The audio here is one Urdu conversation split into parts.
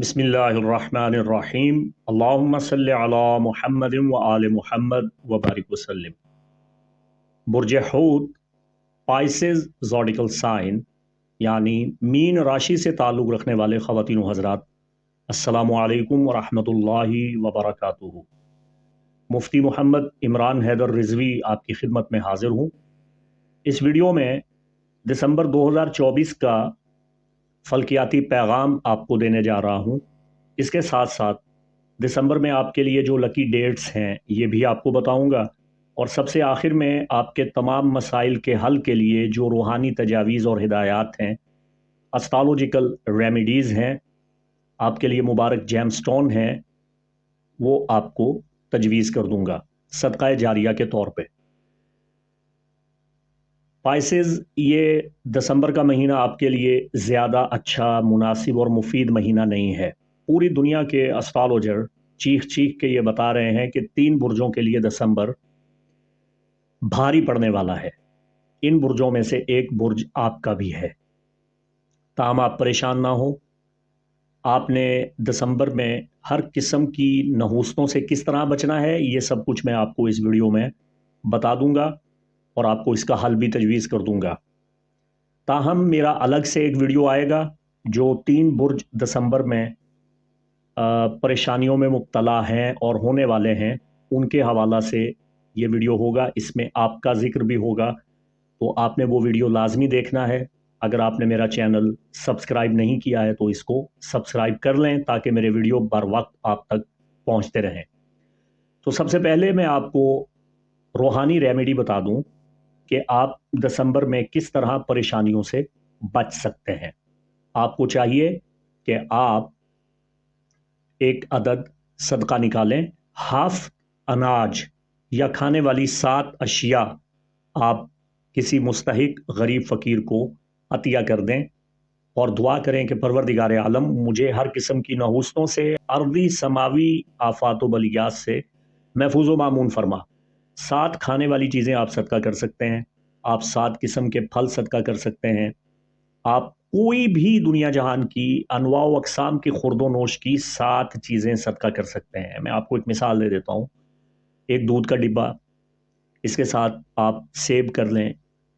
بسم اللہ الرحمن الرحیم۔ اللہم صلی علی محمد و آل محمد وبارک وسلم برج حوت، پائسز، زوڈیکل سائن یعنی مین راشی سے تعلق رکھنے والے خواتین و حضرات، السلام علیکم ورحمۃ اللہ وبرکاتہ۔ مفتی محمد عمران حیدر رضوی آپ کی خدمت میں حاضر ہوں۔ اس ویڈیو میں دسمبر دو ہزار چوبیس کا فلکیاتی پیغام آپ کو دینے جا رہا ہوں۔ اس کے ساتھ ساتھ دسمبر میں آپ کے لیے جو لکی ڈیٹس ہیں، یہ بھی آپ کو بتاؤں گا۔ اور سب سے آخر میں آپ کے تمام مسائل کے حل کے لیے جو روحانی تجاویز اور ہدایات ہیں اسٹالوجیکل ریمیڈیز ہیں، آپ کے لیے مبارک جیم سٹون ہیں، وہ آپ کو تجویز کر دوں گا۔ صدقہ جاریہ کے طور پہ۔ پائسز یہ دسمبر کا مہینہ آپ کے لیے زیادہ اچھا مناسب اور مفید مہینہ نہیں ہے۔ پوری دنیا کے اسٹالوجر چیخ چیخ کے یہ بتا رہے ہیں کہ تین برجوں کے لیے دسمبر بھاری پڑنے والا ہے۔ ان برجوں میں سے ایک برج آپ کا بھی ہے۔ تاہم آپ پریشان نہ ہو آپ نے دسمبر میں ہر قسم کی نحوستوں سے کس طرح بچنا ہے، یہ سب کچھ میں آپ کو اس ویڈیو میں بتا دوں گا۔ اور آپ کو اس کا حل بھی تجویز کر دوں گا۔ تاہم، میرا الگ سے ایک ویڈیو آئے گا جو تین برج دسمبر میں پریشانیوں میں مبتلا ہیں اور ہونے والے ہیں۔ ان کے حوالہ سے یہ ویڈیو ہوگا۔ اس میں آپ کا ذکر بھی ہوگا۔ تو آپ نے وہ ویڈیو لازمی دیکھنا ہے۔ اگر آپ نے میرا چینل سبسکرائب نہیں کیا ہے تو اس کو سبسکرائب کر لیں تاکہ میرے ویڈیو بر وقت آپ تک پہنچتے رہیں۔ تو سب سے پہلے میں آپ کو روحانی ریمیڈی بتا دوں۔ کہ آپ دسمبر میں کس طرح پریشانیوں سے بچ سکتے ہیں۔ آپ کو چاہیے کہ آپ ایک عدد صدقہ نکالیں، ہاف اناج یا کھانے والی سات اشیاء آپ کسی مستحق غریب فقیر کو عطیہ کر دیں اور دعا کریں کہ پروردگار عالم، مجھے ہر قسم کی نحوستوں سے، عرضی سماوی آفات و بلیات سے محفوظ و معمون فرما۔ سات کھانے والی چیزیں آپ صدقہ کر سکتے ہیں، آپ سات قسم کے پھل صدقہ کر سکتے ہیں۔ آپ کوئی بھی دنیا جہان کی انواع و اقسام کی خرد و نوش کی سات چیزیں صدقہ کر سکتے ہیں۔ میں آپ کو ایک مثال دے دیتا ہوں۔ ایک دودھ کا ڈبہ، اس کے ساتھ آپ سیب کر لیں،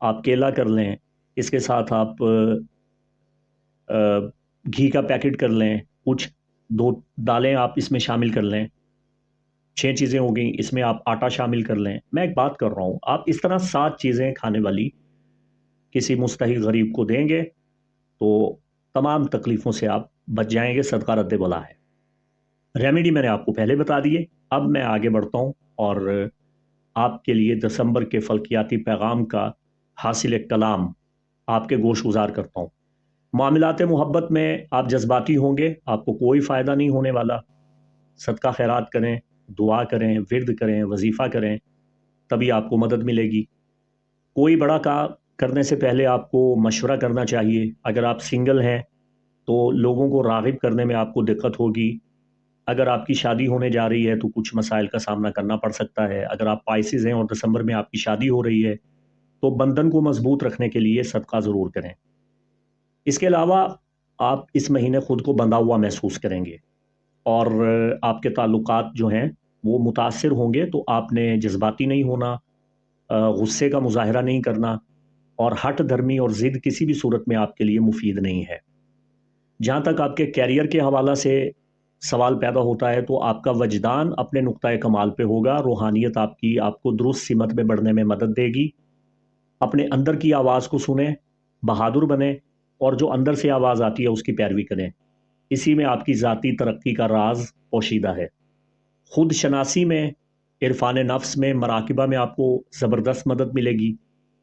آپ کیلا کر لیں، اس کے ساتھ آپ گھی کا پیکٹ کر لیں، کچھ دو دالیں آپ اس میں شامل کر لیں۔ چھ چیزیں ہو گئیں، اس میں آپ آٹا شامل کر لیں۔ میں ایک بات کر رہا ہوں، آپ اس طرح سات چیزیں کھانے والی کسی مستحق غریب کو دیں گے تو تمام تکلیفوں سے آپ بچ جائیں گے، صدقہ رد بلا ہے۔ ریمیڈی میں نے آپ کو پہلے بتا دیے اب میں آگے بڑھتا ہوں اور آپ کے لیے دسمبر کے فلکیاتی پیغام کا حاصل کلام آپ کے گوش گزار کرتا ہوں۔ معاملات محبت میں آپ جذباتی ہوں گے، آپ کو کوئی فائدہ نہیں ہونے والا۔ صدقہ خیرات کریں۔ دعا کریں، ورد کریں، وظیفہ کریں، تبھی آپ کو مدد ملے گی۔ کوئی بڑا کا کرنے سے پہلے آپ کو مشورہ کرنا چاہیے۔ اگر آپ سنگل ہیں تو لوگوں کو راغب کرنے میں آپ کو دقت ہوگی۔ اگر آپ کی شادی ہونے جا رہی ہے تو کچھ مسائل کا سامنا کرنا پڑ سکتا ہے۔ اگر آپ پائسز ہیں اور دسمبر میں آپ کی شادی ہو رہی ہے تو بندن کو مضبوط رکھنے کے لیے صدقہ ضرور کریں۔ اس کے علاوہ آپ اس مہینے خود کو بندھا ہوا محسوس کریں گے۔ اور آپ کے تعلقات جو ہیں وہ متاثر ہوں گے تو آپ نے جذباتی نہیں ہونا غصے کا مظاہرہ نہیں کرنا اور ہٹ دھرمی اور ضد کسی بھی صورت میں آپ کے لیے مفید نہیں ہے۔ جہاں تک آپ کے کیریئر کے حوالہ سے سوال پیدا ہوتا ہے تو آپ کا وجدان اپنے نقطۂ کمال پہ ہوگا، روحانیت آپ کی آپ کو درست سمت میں بڑھنے میں مدد دے گی۔ اپنے اندر کی آواز کو سنیں، بہادر بنیں اور جو اندر سے آواز آتی ہے اس کی پیروی کریں۔ اسی میں آپ کی ذاتی ترقی کا راز پوشیدہ ہے۔ خود شناسی میں، عرفان نفس میں، مراقبہ میں آپ کو زبردست مدد ملے گی۔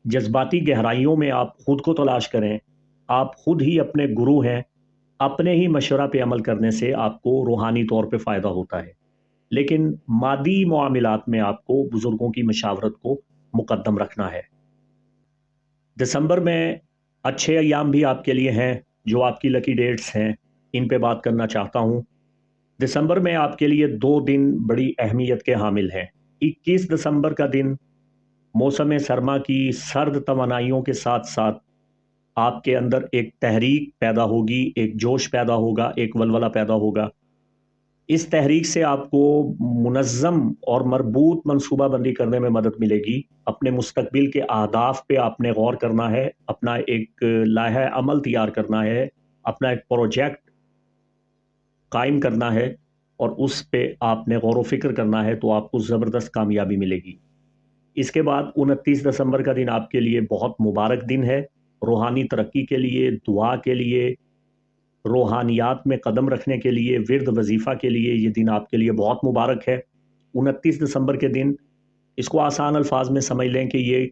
جذباتی گہرائیوں میں آپ خود کو تلاش کریں۔ آپ خود ہی اپنے گرو ہیں۔ اپنے ہی مشورہ پہ عمل کرنے سے آپ کو روحانی طور پہ فائدہ ہوتا ہے۔ لیکن مادی معاملات میں آپ کو بزرگوں کی مشاورت کو مقدم رکھنا ہے۔ دسمبر میں اچھے ایام بھی آپ کے لیے ہیں۔ جو آپ کی لکی ڈیٹس ہیں۔ ان پہ بات کرنا چاہتا ہوں۔ دسمبر میں آپ کے لیے دو دن بڑی اہمیت کے حامل ہیں۔ اکیس دسمبر کا دن، موسم سرما کی سرد توانائیوں کے ساتھ ساتھ آپ کے اندر ایک تحریک پیدا ہوگی، ایک جوش پیدا ہوگا، ایک ولولہ پیدا ہوگا۔ اس تحریک سے آپ کو منظم اور مربوط منصوبہ بندی کرنے میں مدد ملے گی۔ اپنے مستقبل کے اہداف پہ آپ نے غور کرنا ہے، اپنا ایک لاہہ عمل تیار کرنا ہے، اپنا ایک پروجیکٹ قائم کرنا ہے اور اس پہ آپ نے غور و فکر کرنا ہے تو آپ کو زبردست کامیابی ملے گی۔ اس کے بعد انتیس دسمبر کا دن آپ کے لیے بہت مبارک دن ہے۔ روحانی ترقی کے لیے، دعا کے لیے، روحانیات میں قدم رکھنے کے لیے، ورد وظیفہ کے لیے یہ دن آپ کے لیے بہت مبارک ہے۔ انتیس دسمبر کے دن اس کو آسان الفاظ میں سمجھ لیں کہ یہ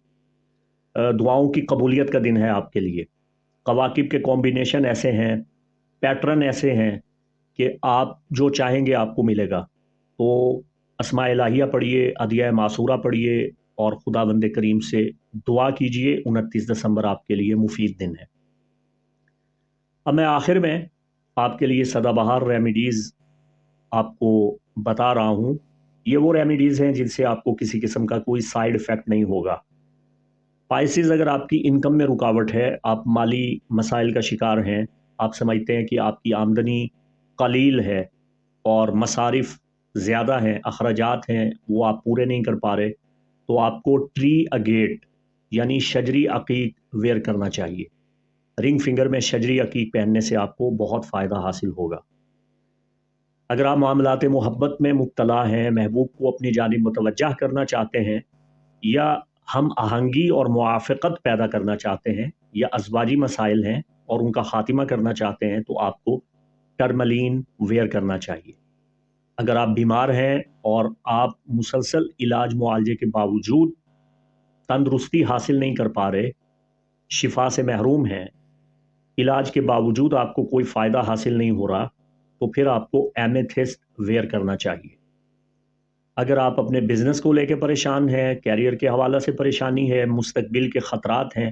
دعاؤں کی قبولیت کا دن ہے آپ کے لیے۔ قواقب کے کومبینیشن ایسے ہیں پیٹرن ایسے ہیں۔ کہ آپ جو چاہیں گے آپ کو ملے گا۔ تو اسماء الہیہ پڑھیے عدیہ معصورہ پڑھیے اور خدا بند کریم سے دعا کیجیے انتیس دسمبر آپ کے لیے مفید دن ہے۔ اب میں آخر میں آپ کے لیے سدا بہار ریمیڈیز آپ کو بتا رہا ہوں۔ یہ وہ ریمیڈیز ہیں جن سے آپ کو کسی قسم کا کوئی سائیڈ افیکٹ نہیں ہوگا۔ پائسز اگر آپ کی انکم میں رکاوٹ ہے، آپ مالی مسائل کا شکار ہیں، آپ سمجھتے ہیں کہ آپ کی آمدنی قلیل ہے اور مصارف زیادہ ہیں، اخراجات ہیں، وہ آپ پورے نہیں کر پا رہے۔ تو آپ کو ٹری اگیٹ یعنی شجری عقیق ویئر کرنا چاہیے۔ رنگ فنگر میں شجری عقیق پہننے سے آپ کو بہت فائدہ حاصل ہوگا۔ اگر آپ معاملات محبت میں مبتلا ہیں، محبوب کو اپنی جانب متوجہ کرنا چاہتے ہیں یا ہم آہنگی اور موافقت پیدا کرنا چاہتے ہیں یا ازواجی مسائل ہیں اور ان کا خاتمہ کرنا چاہتے ہیں، تو آپ کو ٹرملین ویئر کرنا چاہیے۔ اگر آپ بیمار ہیں اور آپ مسلسل علاج معالجے کے باوجود تندرستی حاصل نہیں کر پا رہے، شفا سے محروم ہیں، علاج کے باوجود آپ کو کوئی فائدہ حاصل نہیں ہو رہا، تو پھر آپ کو ایمیتھسٹ ویئر کرنا چاہیے۔ اگر آپ اپنے بزنس کو لے کے پریشان ہیں، کیریئر کے حوالہ سے پریشانی ہے، مستقبل کے خطرات ہیں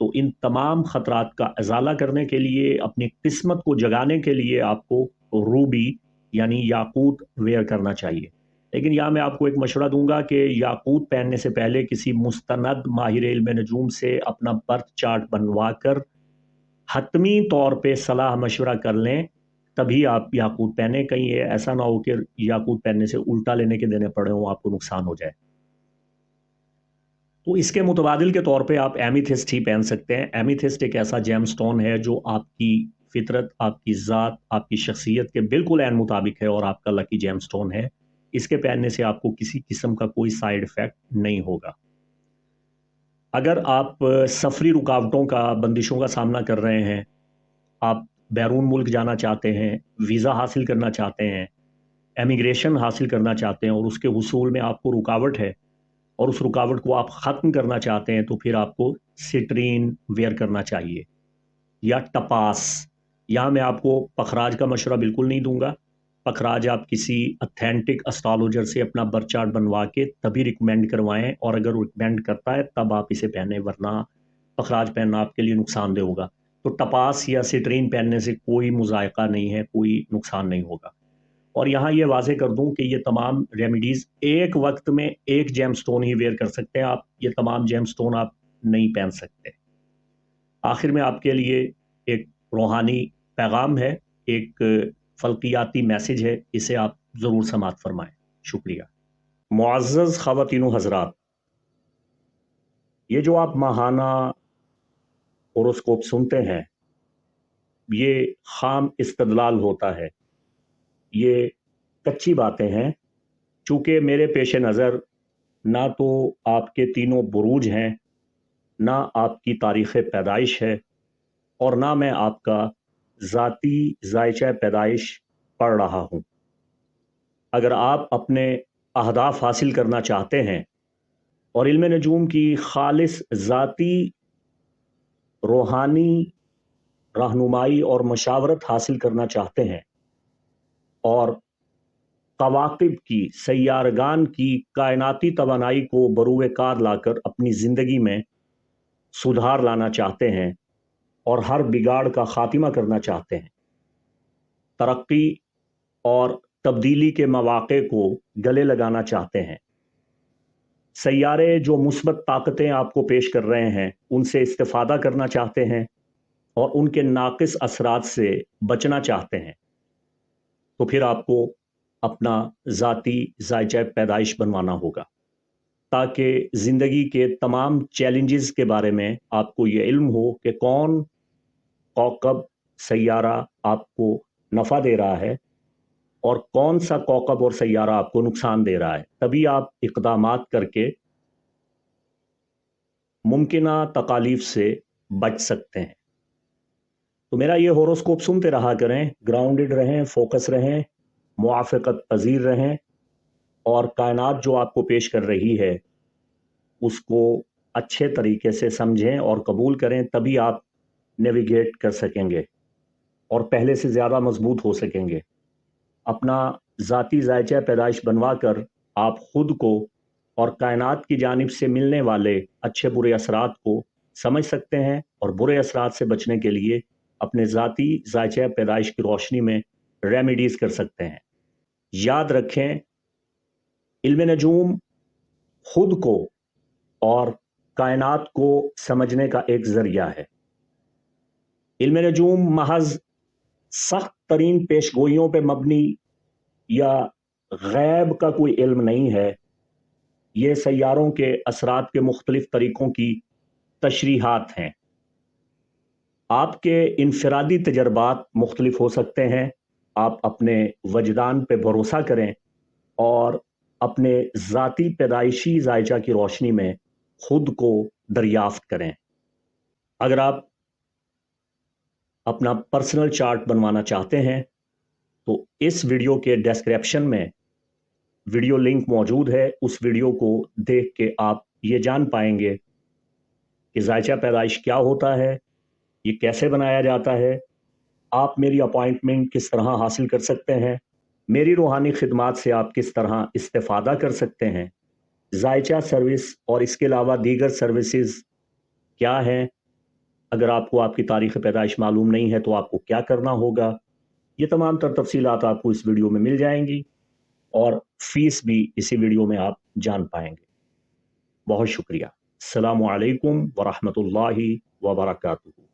تو ان تمام خطرات کا ازالہ کرنے کے لیے، اپنی قسمت کو جگانے کے لیے آپ کو روبی یعنی یاقوت ویئر کرنا چاہیے۔ لیکن یہاں میں آپ کو ایک مشورہ دوں گا کہ یاقوت پہننے سے پہلے کسی مستند ماہر علم نجوم سے اپنا برتھ چارٹ بنوا کر حتمی طور پہ صلاح مشورہ کر لیں، تبھی آپ یاقوت پہنے۔ کہیں یہ ایسا نہ ہو کہ یاقوت پہننے سے الٹا لینے کے دینے پڑے ہوں، آپ کو نقصان ہو جائے۔ تو اس کے متبادل کے طور پہ آپ ایمیتھسٹ ہی پہن سکتے ہیں۔ ایمیتھسٹ ایک ایسا جیم سٹون ہے جو آپ کی فطرت، آپ کی ذات، آپ کی شخصیت کے بالکل عین مطابق ہے اور آپ کا لکی جیم سٹون ہے۔ اس کے پہننے سے آپ کو کسی قسم کا کوئی سائیڈ افیکٹ نہیں ہوگا۔ اگر آپ سفری رکاوٹوں کا، بندشوں کا سامنا کر رہے ہیں، آپ بیرون ملک جانا چاہتے ہیں، ویزا حاصل کرنا چاہتے ہیں ایمیگریشن حاصل کرنا چاہتے ہیں اور اس کے حصول میں آپ کو رکاوٹ ہے اور اس رکاوٹ کو آپ ختم کرنا چاہتے ہیں تو پھر آپ کو سٹرین ویئر کرنا چاہیے یا ٹپاس۔ یہاں میں آپ کو پخراج کا مشورہ بالکل نہیں دوں گا۔ پخراج آپ کسی اتھینٹک اسٹرالوجر سے اپنا برتھ چارٹ بنوا کے تبھی ریکمینڈ کروائیں اور اگر ریکمینڈ کرتا ہے تب آپ اسے پہنیں، ورنہ پخراج پہننا آپ کے لیے نقصان دہ ہوگا۔ تو ٹپاس یا سٹرین پہننے سے کوئی مذائقہ نہیں ہے، کوئی نقصان نہیں ہوگا۔ اور یہاں یہ واضح کر دوں کہ یہ تمام ریمیڈیز ایک وقت میں ایک جیم سٹون ہی ویئر کر سکتے ہیں آپ، یہ تمام جیم سٹون آپ نہیں پہن سکتے۔ آخر میں آپ کے لیے ایک روحانی پیغام ہے، ایک فلقیاتی میسج ہے، اسے آپ ضرور سماعت فرمائیں۔ شکریہ۔ معزز خواتین و حضرات، یہ جو آپ ماہانہ اوروسکوپ سنتے ہیں، یہ خام استدلال ہوتا ہے۔ یہ کچی باتیں ہیں۔ چونکہ میرے پیش نظر نہ تو آپ کے تینوں بروج ہیں، نہ آپ کی تاریخ پیدائش ہے، اور نہ میں آپ کا ذاتی ذائچہ پیدائش پڑھ رہا ہوں۔ اگر آپ اپنے اہداف حاصل کرنا چاہتے ہیں، اور علم نجوم کی خالص ذاتی روحانی رہنمائی اور مشاورت حاصل کرنا چاہتے ہیں اور قواقب کی، سیارگان کی کائناتی توانائی کو بروئے کار لا کر اپنی زندگی میں سدھار لانا چاہتے ہیں اور ہر بگاڑ کا خاتمہ کرنا چاہتے ہیں۔ ترقی اور تبدیلی کے مواقع کو گلے لگانا چاہتے ہیں۔ سیارے جو مثبت طاقتیں آپ کو پیش کر رہے ہیں، ان سے استفادہ کرنا چاہتے ہیں اور ان کے ناقص اثرات سے بچنا چاہتے ہیں۔ تو پھر آپ کو اپنا ذاتی ذائچہ پیدائش بنوانا ہوگا تاکہ زندگی کے تمام چیلنجز کے بارے میں آپ کو یہ علم ہو کہ کون کوکب سیارہ آپ کو نفع دے رہا ہے اور کون سا کوکب اور سیارہ آپ کو نقصان دے رہا ہے۔ تبھی آپ اقدامات کر کے ممکنہ تکالیف سے بچ سکتے ہیں۔ تو میرا یہ ہوروسکوپ سنتے رہا کریں، گراؤنڈڈ رہیں، فوکس رہیں، موافقت پذیر رہیں اور کائنات جو آپ کو پیش کر رہی ہے، اس کو اچھے طریقے سے سمجھیں اور قبول کریں، تبھی آپ نیویگیٹ کر سکیں گے اور پہلے سے زیادہ مضبوط ہو سکیں گے۔ اپنا ذاتی ذائچہ پیدائش بنوا کر آپ خود کو اور کائنات کی جانب سے ملنے والے اچھے برے اثرات کو سمجھ سکتے ہیں اور برے اثرات سے بچنے کے لیے اپنے ذاتی ذائچہ پیدائش کی روشنی میں ریمیڈیز کر سکتے ہیں۔ یاد رکھیں، علم نجوم خود کو اور کائنات کو سمجھنے کا ایک ذریعہ ہے۔ علم نجوم محض سخت ترین پیش گوئیوں پہ مبنی یا غیب کا کوئی علم نہیں ہے، یہ سیاروں کے اثرات کے مختلف طریقوں کی تشریحات ہیں۔ آپ کے انفرادی تجربات مختلف ہو سکتے ہیں۔ آپ اپنے وجدان پہ بھروسہ کریں اور اپنے ذاتی پیدائشی ذائچہ کی روشنی میں خود کو دریافت کریں۔ اگر آپ اپنا پرسنل چارٹ بنوانا چاہتے ہیں، تو اس ویڈیو کے ڈسکرپشن میں ویڈیو لنک موجود ہے۔ اس ویڈیو کو دیکھ کے آپ یہ جان پائیں گے کہ ذائچہ پیدائش کیا ہوتا ہے۔ یہ کیسے بنایا جاتا ہے؟ آپ میری اپوائنٹمنٹ کس طرح حاصل کر سکتے ہیں؟ میری روحانی خدمات سے آپ کس طرح استفادہ کر سکتے ہیں؟ ذائچہ سروس اور اس کے علاوہ دیگر سروسز کیا ہیں؟ اگر آپ کو آپ کی تاریخ پیدائش معلوم نہیں ہے تو آپ کو کیا کرنا ہوگا؟ یہ تمام تر تفصیلات آپ کو اس ویڈیو میں مل جائیں گی اور فیس بھی اسی ویڈیو میں آپ جان پائیں گے۔ بہت شکریہ۔ السلام علیکم ورحمۃ اللہ وبرکاتہ۔